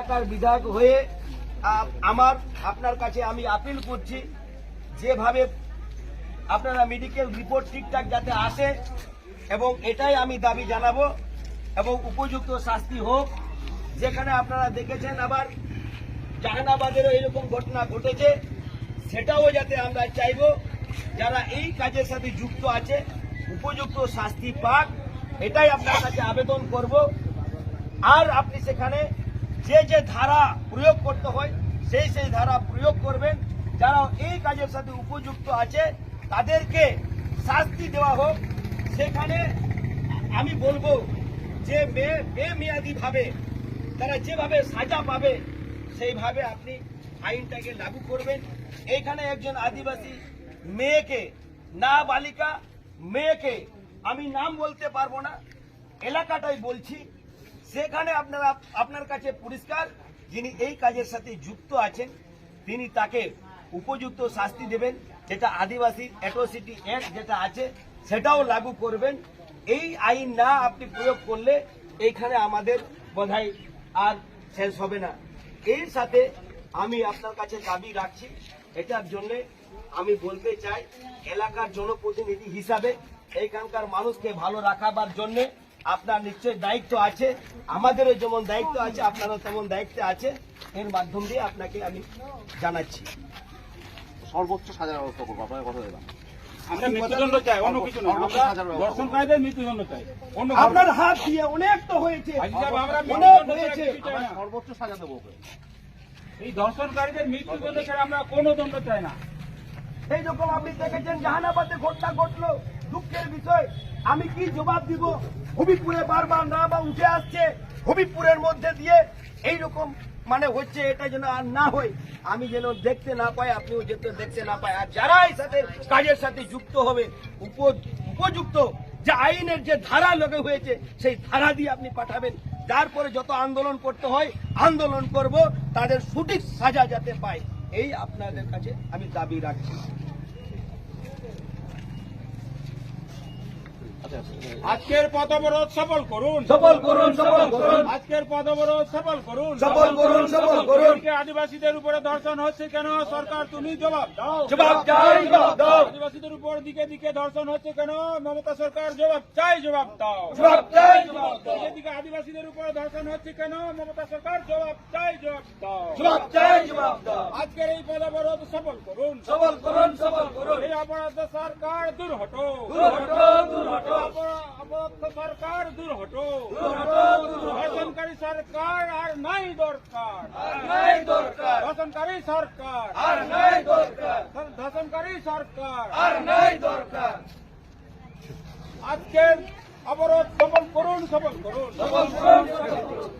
এলাকার বিধায়ক হয়ে আমার, আপনার কাছে আমি আপিল করছি, যেভাবে আপনারা মেডিকেল রিপোর্ট ঠিকঠাক যাতে আসে, এবং এটাই আমি দাবি জানাব, এবং উপযুক্ত শাস্তি হোক, যেখানে আপনারা দেখেছেন আবার জাহানাবাদেরও এরকম ঘটনা ঘটেছে, সেটাও যাতে আমরা চাইব, যারা এই কাজের সাথে যুক্ত আছে, উপযুক্ত শাস্তি পাক, এটাই আপনার কাছে আবেদন করব। আর আপনি সেখানে যে যে ধারা প্রয়োগ করতে হয়, সেই সেই ধারা প্রয়োগ করবেন। যারা এই কাজের সাথে উপযুক্ত আছে, তাদেরকে শাস্তি দেওয়া হোক। সেখানে আমি বলব যে বে- বেমেয়াদি ভাবে তারা যেভাবে সাজা পাবে, সেইভাবে আপনি আইনটাকে লাগু করবেন। এখানে একজন আদিবাসী মেয়েকে না বালিকা মেয়েকে আমি নাম বলতে পারব না, এলাকাটাই বলছি। সেখানে আপনারা, আপনার কাছে পরিষ্কার যিনি এই কাজের সাথে যুক্ত আছেন, তিনি তাকে উপযুক্ত শাস্তি দেবেন, যেটা আদিবাসী অ্যাট্রোসিটি অ্যাক্ট যেটা আছে, সেটাও লাগু করবেন। এই আইন না আপনি প্রয়োগ করলে এইখানে আমাদের বোধহয় আর শেষ হবে না। এর সাথে আমি আপনার কাছে দাবি রাখছি, এটার জন্য আমি বলতে চাই, এলাকার জনপ্রতিনিধি হিসাবে এইখানকার মানুষকে ভালো রাখাবার জন্য আপনার নিশ্চয় দায়িত্ব আছে আমাদেরও যেমন দায়িত্ব আছে আপনারও তেমন দায়িত্ব আছে এর মাধ্যম দিয়ে আপনাকে আমি জানাচ্ছি। সর্বোচ্চ সাজার ব্যবস্থা করব আপনার কথা দিলাম। আমরা মৃত্যুদণ্ড চাই অন্য কিছু না আমরা দর্শনকারীদের মৃত্যুদণ্ড চাই। অন্য কিছু না। আপনার হাত দিয়ে অনেক তো হয়েছে আজ সাহেব, আমরা অনেক মৃত্যুদণ্ড ছাড়া হয়েছে। কিছু চাই না। সর্বোচ্চ সাজা দেবো এই দর্শনকারীদের মৃত্যুদণ্ড ছাড়া আমরা কোনো দণ্ড চাই না। এই রকম আপনি দেখেছেন জাহানাবাদে ঘটনা ঘটলো। দুঃখের বিষয়, আমি কি জবাব দিব? হবিপুরে বারবার না বা উঠে আসছে, হবিপুরের মধ্যে দিয়ে এই রকম মানে হচ্ছে এটা যেন আর না হয়। আমি যেন দেখতে না পাই, আপনিও যেতে দেখতে না পাই। আর যারা এই সাথে কাজের সাথে যুক্ত হবে, উপ- উপযুক্ত যে আইনের যে ধারা লোকে হয়েছে, সেই ধারা দিয়ে আপনি পাঠাবেন। তারপরে যত আন্দোলন করতে হয়, আন্দোলন করব, তাদের সঠিক সাজা যাতে পায়, এই আপনাদের কাছে আমি দাবি রাখছি। আজকের পথ অবরোধ সফল করুন। সফল করুন সফল করুন। আজকের পথ অবরোধ সফল করুন। সফল করুন সফল করুন। আদিবাসীদের উপরে ধর্ষণ হচ্ছে কেন? সরকার তুমি জবাব দাও। জবাব চাই জবাব দাও। আদিবাসীদের উপর দিকে দিকে ধর্ষণ হচ্ছে কেন? মমতা সরকার জবাব চাই জবাব দাও। জবাব চাই জবাব দাও। এদিকে আদিবাসীদের উপর ধর্ষণ হচ্ছে কেন? মমতা সরকার জবাব চাই জবাব দাও। জবাব চাই জবাব দাও। আজকের এই পদ অবরোধ সফল করুন। সফল করুন সফল করুন। এই অপরাধ সরকার দূর হটো দূর হটো দূর হটো অপরা- অপরাধ সরকার দূর হটো ধর্ষণকারী সরকার আর নাই দরকার। ধর্ষণকারী সরকার। আর নাই দরকার। ধর্ষণকারী সরকার। আর নাই দরকার। আজকের অবরোধ সফল করুন সফল করুন। সফল করুন সফল করুন।